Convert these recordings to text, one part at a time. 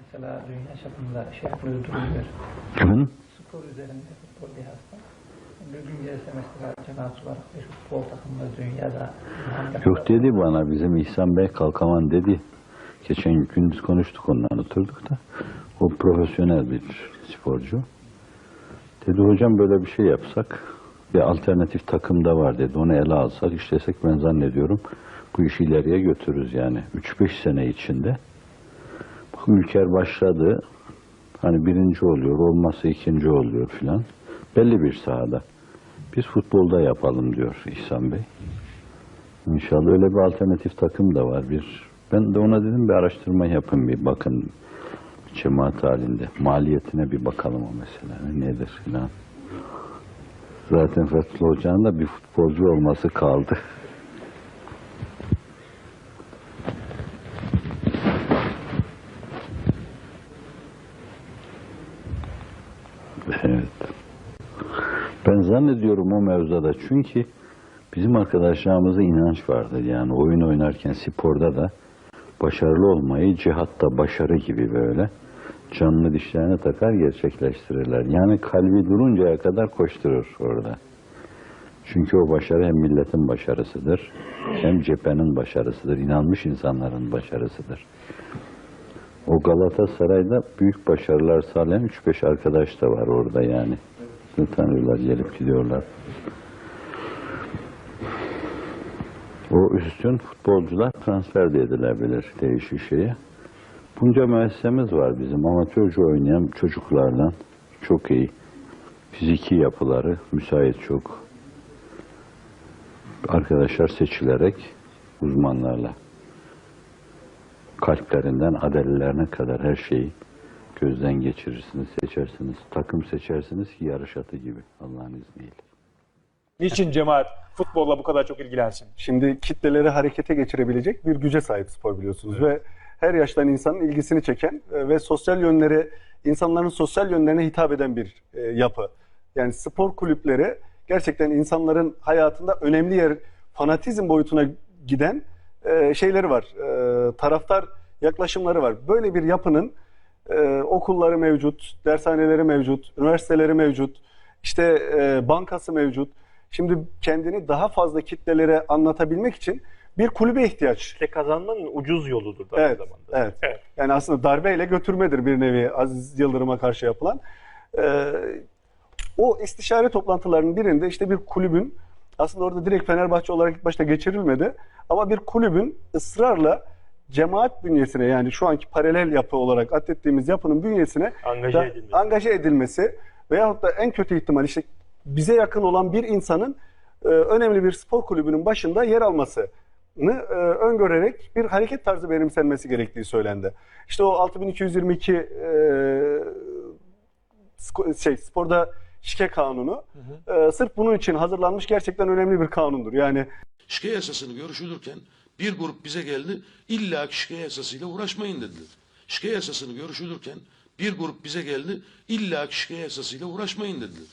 Mesela dünya çapında şey duruluyor. Efendim? Spor üzerinde futbol. Bir gün gelse mesela cemaat olarak bir futbol takımı dünyada Yok dedi bana bizim İhsan Bey Kalkaman dedi. Geçen gündüz konuştuk onunla oturduk da. O profesyonel bir sporcu. Dedi hocam böyle bir şey yapsak bir alternatif takım da var dedi. Onu ele alsak işlesek ben zannediyorum bu işi ileriye götürürüz yani. 3-5 sene içinde. Ülker başladı. Hani birinci oluyor, olmazsa ikinci oluyor filan. Belli bir sahada. Biz futbolda yapalım diyor İhsan Bey. İnşallah öyle bir alternatif takım da var. Bir ben de ona dedim bir araştırma yapın bir bakın cemaat halinde. Maliyetine bir bakalım o mesela. Nedir filan. Zaten Fethullah Hoca'nın da bir futbolcu olması kaldı. Evet. Ben zannediyorum o mevzuda çünkü bizim arkadaşlarımızda inanç vardır. Yani oyun oynarken sporda da başarılı olmayı cihatta başarı gibi böyle canını dişlerine takar gerçekleştirirler. Yani kalbi duruncaya kadar koşturur orada. Çünkü o başarı hem milletin başarısıdır hem cephenin başarısıdır. inanmış insanların başarısıdır. O Galatasaray'da büyük başarılar sağlayan 3-5 arkadaş da var orada yani. Tanrılar gelip gidiyorlar. O üstün futbolcular transfer de edilebilir değişik şeye. Bunca müessesemiz var bizim amatörce oynayan çocuklarla çok iyi. Fiziki yapıları müsait çok. Arkadaşlar seçilerek uzmanlarla kalplerinden adelilerine kadar her şeyi gözden geçirirsiniz, seçersiniz. Takım seçersiniz ki yarış atı gibi Allah'ın izniyle. Niçin cemaat futbolla bu kadar çok ilgilensin? Şimdi kitleleri harekete geçirebilecek bir güce sahip spor biliyorsunuz ve her yaştan insanın ilgisini çeken e, ve sosyal yönleri insanların sosyal yönlerine hitap eden bir e, yapı. Yani spor kulüpleri gerçekten insanların hayatında önemli yer fanatizm boyutuna giden e, şeyleri var. E, taraftar yaklaşımları var. Böyle bir yapının e, okulları mevcut, dershaneleri mevcut, üniversiteleri mevcut, işte e, bankası mevcut. Şimdi kendini daha fazla kitlelere anlatabilmek için bir kulübe ihtiyaç. İşte kazanmanın ucuz yoludur da aynı Evet, zamanda. evet. Evet. Yani aslında darbeyle götürmedir bir nevi Aziz Yıldırım'a karşı yapılan. Ee, o istişare toplantılarının birinde işte bir kulübün aslında orada direkt Fenerbahçe olarak ilk başta geçirilmedi ama bir kulübün ısrarla cemaat bünyesine yani şu anki paralel yapı olarak adettiğimiz yapının bünyesine Angaje da- edilmesi. angaje edilmesi veyahut da en kötü ihtimal işte bize yakın olan bir insanın e, önemli bir spor kulübünün başında yer almasını e, öngörerek bir hareket tarzı benimsenmesi gerektiği söylendi. İşte o 6222 e, şey sporda şike kanunu e, sırf bunun için hazırlanmış gerçekten önemli bir kanundur. Yani şike yasasını görüşülürken bir grup bize geldi illa ki şike yasasıyla uğraşmayın dediler. Şike yasasını görüşülürken bir grup bize geldi illa ki şike yasasıyla uğraşmayın dediler.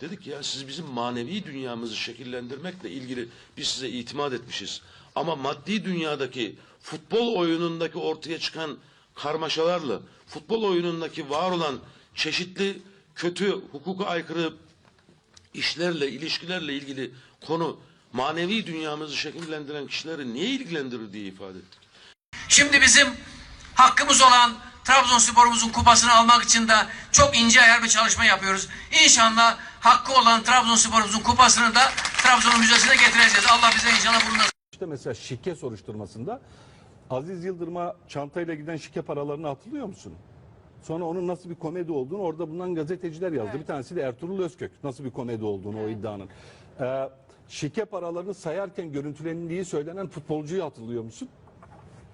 Dedik ya siz bizim manevi dünyamızı şekillendirmekle ilgili biz size itimat etmişiz. Ama maddi dünyadaki futbol oyunundaki ortaya çıkan karmaşalarla futbol oyunundaki var olan çeşitli kötü hukuka aykırı işlerle, ilişkilerle ilgili konu manevi dünyamızı şekillendiren kişileri niye ilgilendirir diye ifade ettik. Şimdi bizim hakkımız olan Trabzonspor'umuzun kupasını almak için de çok ince ayar bir çalışma yapıyoruz. İnşallah hakkı olan Trabzonspor'umuzun kupasını da Trabzon'un müzesine getireceğiz. Allah bize inşallah bunu nasip İşte mesela şike soruşturmasında Aziz Yıldırım'a çantayla giden şike paralarını hatırlıyor musun? Sonra onun nasıl bir komedi olduğunu orada bulunan gazeteciler yazdı. Bir tanesi de Ertuğrul Özkök. Nasıl bir komedi olduğunu o iddianın. Ee, şike paralarını sayarken görüntülendiği söylenen futbolcuyu hatırlıyor musun?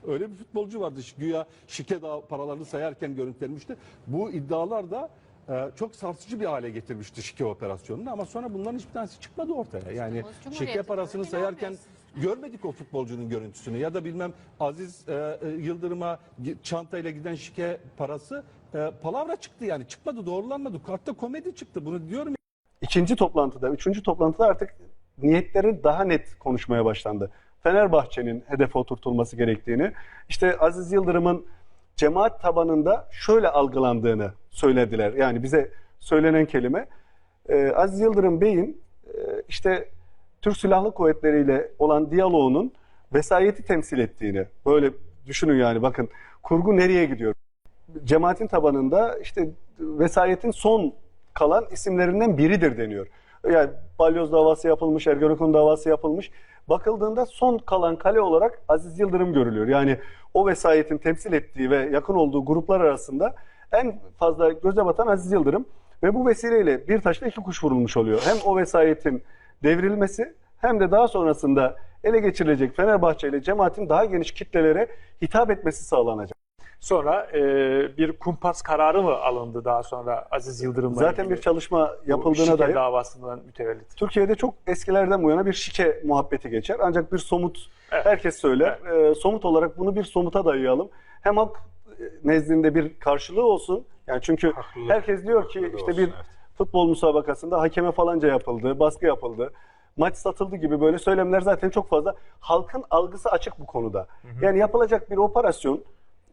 Öyle bir futbolcu vardı. Güya şike paralarını sayarken görüntülenmişti. Bu iddialar da e, çok sarsıcı bir hale getirmişti şike operasyonunu ama sonra bunların hiçbir tanesi çıkmadı ortaya. Yani şike parasını sayarken. Görmedik o futbolcunun görüntüsünü ya da bilmem Aziz e, e, Yıldırım'a çantayla giden şike parası e, palavra çıktı yani çıkmadı doğrulanmadı. Hatta komedi çıktı bunu diyorum ikinci toplantıda, üçüncü toplantıda artık niyetleri daha net konuşmaya başlandı. Fenerbahçe'nin hedefe oturtulması gerektiğini, işte Aziz Yıldırım'ın cemaat tabanında şöyle algılandığını söylediler. Yani bize söylenen kelime e, Aziz Yıldırım Bey'in e, işte Türk Silahlı Kuvvetleri ile olan diyaloğunun vesayeti temsil ettiğini böyle düşünün yani bakın kurgu nereye gidiyor? Cemaatin tabanında işte vesayetin son kalan isimlerinden biridir deniyor. Yani balyoz davası yapılmış, Ergenekon davası yapılmış. Bakıldığında son kalan kale olarak Aziz Yıldırım görülüyor. Yani o vesayetin temsil ettiği ve yakın olduğu gruplar arasında en fazla göze batan Aziz Yıldırım. Ve bu vesileyle bir taşla iki kuş vurulmuş oluyor. Hem o vesayetin devrilmesi hem de daha sonrasında ele geçirilecek Fenerbahçe ile cemaatin daha geniş kitlelere hitap etmesi sağlanacak. Sonra e, bir kumpas kararı mı alındı daha sonra Aziz Yıldırım'la Zaten ilgili? bir çalışma yapıldığına dair davasından mütevellit. Türkiye'de çok eskilerden bu yana bir şike muhabbeti geçer. Ancak bir somut, Evet. herkes söyler. Ee, somut olarak bunu bir somuta dayayalım. Hem halk e, nezdinde bir karşılığı olsun. Yani çünkü herkes diyor ki işte bir futbol müsabakasında hakeme falanca yapıldı, baskı yapıldı. Maç satıldı gibi böyle söylemler zaten çok fazla. Halkın algısı açık bu konuda. Yani yapılacak bir operasyon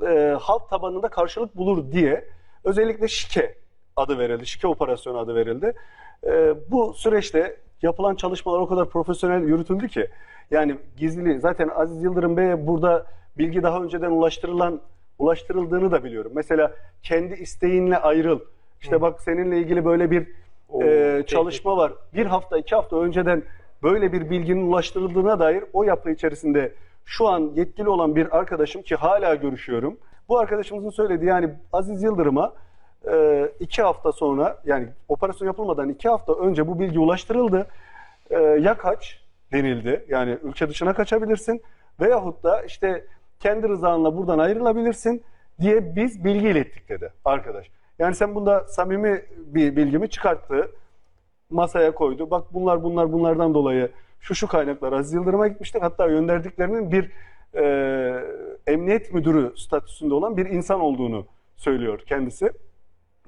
e, halk tabanında karşılık bulur diye özellikle şike adı verildi. Şike operasyonu adı verildi. E, bu süreçte yapılan çalışmalar o kadar profesyonel yürütüldü ki yani gizliliği zaten Aziz Yıldırım Bey'e burada bilgi daha önceden ulaştırılan ulaştırıldığını da biliyorum. Mesela kendi isteğinle ayrıl. İşte bak seninle ilgili böyle bir e, çalışma var. Bir hafta iki hafta önceden böyle bir bilginin ulaştırıldığına dair o yapı içerisinde şu an yetkili olan bir arkadaşım ki hala görüşüyorum. Bu arkadaşımızın söylediği yani Aziz Yıldırım'a e, iki hafta sonra yani operasyon yapılmadan iki hafta önce bu bilgi ulaştırıldı. E, ya kaç denildi yani ülke dışına kaçabilirsin veyahut da işte kendi rızanla buradan ayrılabilirsin diye biz bilgi ilettik dedi arkadaş. Yani sen bunda samimi bir bilgimi çıkarttı masaya koydu. Bak bunlar bunlar bunlardan dolayı şu şu kaynaklar Aziz Yıldırım'a gitmiştir. Hatta gönderdiklerinin bir e, emniyet müdürü statüsünde olan bir insan olduğunu söylüyor kendisi.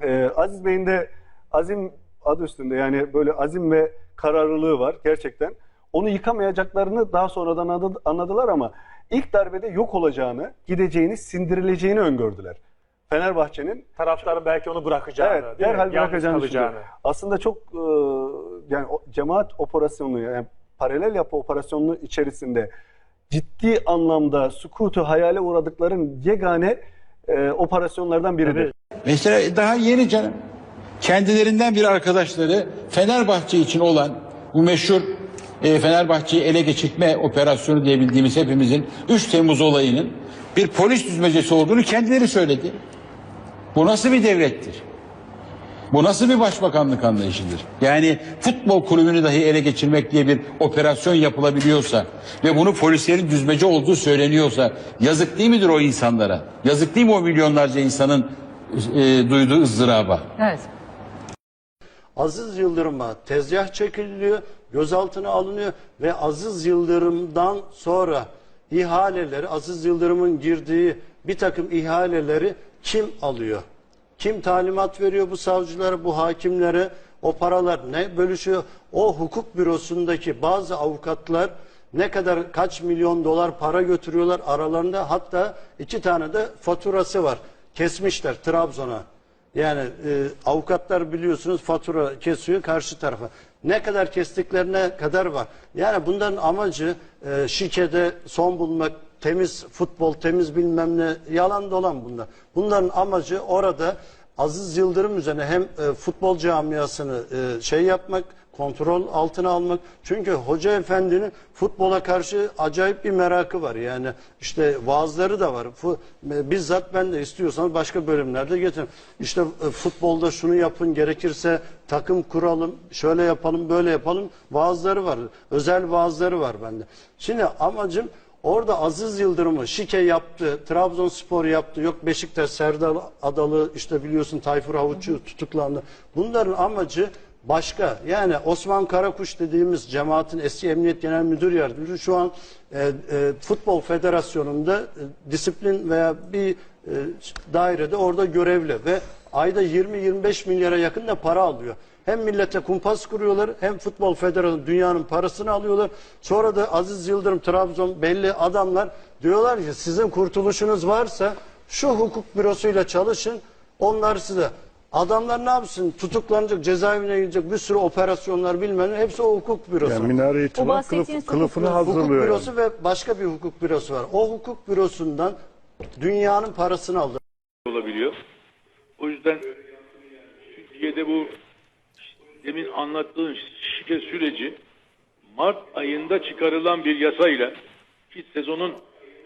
E, Aziz Bey'in de azim adı üstünde yani böyle azim ve kararlılığı var gerçekten. Onu yıkamayacaklarını daha sonradan adı- anladılar ama ilk darbede yok olacağını, gideceğini, sindirileceğini öngördüler. Fenerbahçe'nin Taraftarın belki onu bırakacağını, Evet, değil mi? derhal bırakacağını kalacağını. düşünüyor. Aslında çok e, yani o cemaat operasyonu yani paralel yapı operasyonu içerisinde ciddi anlamda sükutu hayale uğradıkların yegane e, operasyonlardan biridir. Mesela daha yeni canım. Kendilerinden bir arkadaşları Fenerbahçe için olan bu meşhur e, Fenerbahçe'yi ele geçirtme operasyonu diye bildiğimiz hepimizin 3 Temmuz olayının bir polis düzmecesi olduğunu kendileri söyledi. Bu nasıl bir devlettir? Bu nasıl bir başbakanlık anlayışıdır? Yani futbol kulübünü dahi ele geçirmek diye bir operasyon yapılabiliyorsa ve bunu polislerin düzmece olduğu söyleniyorsa yazık değil midir o insanlara? Yazık değil mi o milyonlarca insanın e, duyduğu ızdıraba? Evet. Aziz Yıldırım'a tezgah çekiliyor, gözaltına alınıyor ve Aziz Yıldırım'dan sonra ihaleleri, Aziz Yıldırım'ın girdiği bir takım ihaleleri kim alıyor? Kim talimat veriyor bu savcılara, bu hakimlere? O paralar ne bölüşüyor? O hukuk bürosundaki bazı avukatlar ne kadar kaç milyon dolar para götürüyorlar aralarında hatta iki tane de faturası var. Kesmişler Trabzon'a. Yani e, avukatlar biliyorsunuz fatura kesiyor karşı tarafa. Ne kadar kestiklerine kadar var. Yani bunların amacı e, şikede son bulmak, temiz futbol, temiz bilmem ne yalan dolan bunlar. Bunların amacı orada Aziz Yıldırım üzerine hem e, futbol camiasını e, şey yapmak, kontrol altına almak. Çünkü Hoca Efendi'nin futbola karşı acayip bir merakı var. Yani işte vaazları da var. Fu- e, bizzat ben de istiyorsanız başka bölümlerde getirin. İşte e, futbolda şunu yapın gerekirse takım kuralım, şöyle yapalım, böyle yapalım. Vaazları var. Özel vaazları var bende. Şimdi amacım Orada Aziz Yıldırım'ı şike yaptı, Trabzonspor yaptı, yok Beşiktaş, Serdar Adalı, işte biliyorsun Tayfur Havuççu tutuklandı. Bunların amacı başka. Yani Osman Karakuş dediğimiz cemaatin eski Emniyet Genel Müdür Yardımcısı şu an e, e, Futbol Federasyonu'nda e, disiplin veya bir e, dairede orada görevli ve ayda 20-25 milyara yakın da para alıyor. Hem millete kumpas kuruyorlar hem futbol federasyonu dünyanın parasını alıyorlar. Sonra da Aziz Yıldırım, Trabzon belli adamlar diyorlar ki sizin kurtuluşunuz varsa Şu hukuk bürosuyla çalışın. Onlar size Adamlar ne yapsın? Tutuklanacak, cezaevine gidecek bir sürü operasyonlar bilmem ne. Hepsi o hukuk bürosu. Yani minare itibar bahsettiğiniz kılıf, kılıfını hukuk hukuk hazırlıyor. yani. bürosu ve başka bir hukuk bürosu var. O hukuk bürosundan dünyanın parasını aldı. olabiliyor. O yüzden Türkiye'de bu demin anlattığın şike süreci Mart ayında çıkarılan bir yasayla ki sezonun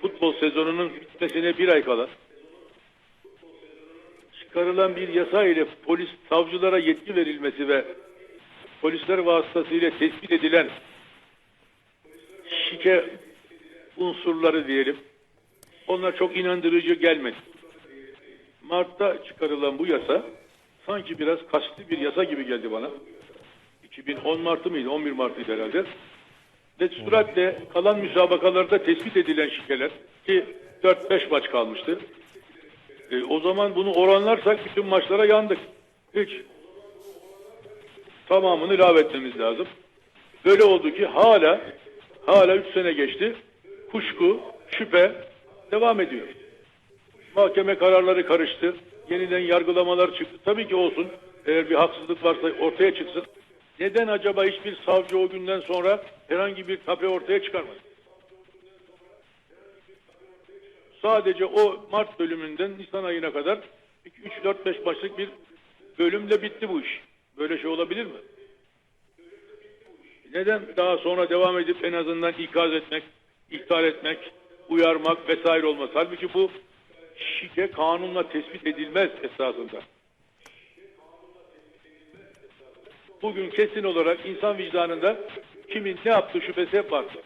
futbol sezonunun bitmesine bir ay kala çıkarılan bir yasa ile polis savcılara yetki verilmesi ve polisler vasıtasıyla tespit edilen şike unsurları diyelim onlar çok inandırıcı gelmedi. Mart'ta çıkarılan bu yasa sanki biraz kastlı bir yasa gibi geldi bana. 2010 Mart'ı mıydı? 11 Mart'ıydı herhalde. Ve süratle kalan müsabakalarda tespit edilen şikeler ki 4-5 maç kalmıştı. E, o zaman bunu oranlarsak bütün maçlara yandık. Hiç. Tamamını ilave etmemiz lazım. Böyle oldu ki hala hala 3 sene geçti. Kuşku, şüphe devam ediyor. Mahkeme kararları karıştı. Yeniden yargılamalar çıktı. Tabii ki olsun. Eğer bir haksızlık varsa ortaya çıksın. Neden acaba hiçbir savcı o günden sonra herhangi bir tape ortaya çıkarmadı? Sadece o Mart bölümünden Nisan ayına kadar 3 4 5 başlık bir bölümle bitti bu iş. Böyle şey olabilir mi? Neden daha sonra devam edip en azından ikaz etmek, ihtar etmek, uyarmak vesaire olmaz. Halbuki bu şike kanunla tespit edilmez esasında. Bugün kesin olarak insan vicdanında kimin ne yaptığı şüphesi hep vardır.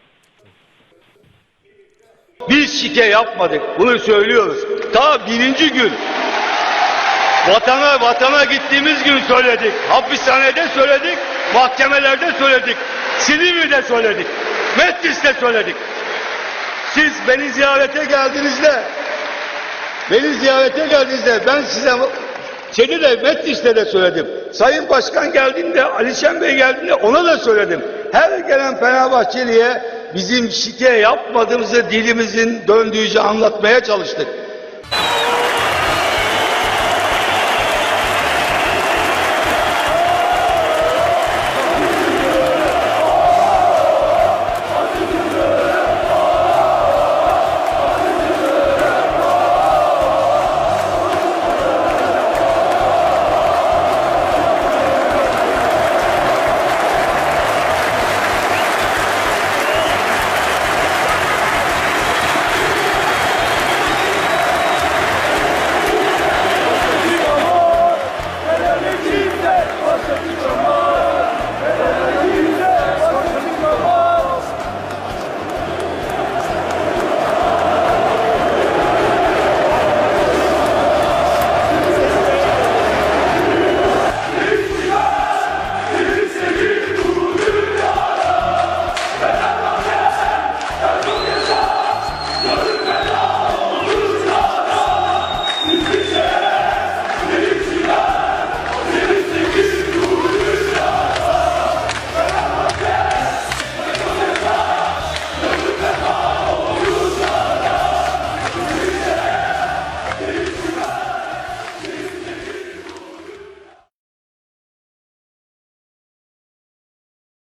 Biz şike yapmadık. Bunu söylüyoruz. Ta birinci gün vatana vatana gittiğimiz gün söyledik. Hapishanede söyledik. Mahkemelerde söyledik. Silivri'de söyledik. Metris'te söyledik. Siz beni ziyarete geldiğinizde beni ziyarete geldiğinizde ben size şeyde de Metris'te de söyledim. Sayın Başkan geldiğinde, Alişen Bey geldiğinde ona da söyledim. Her gelen Fenerbahçeli'ye bizim şike yapmadığımızı dilimizin döndüğüce anlatmaya çalıştık.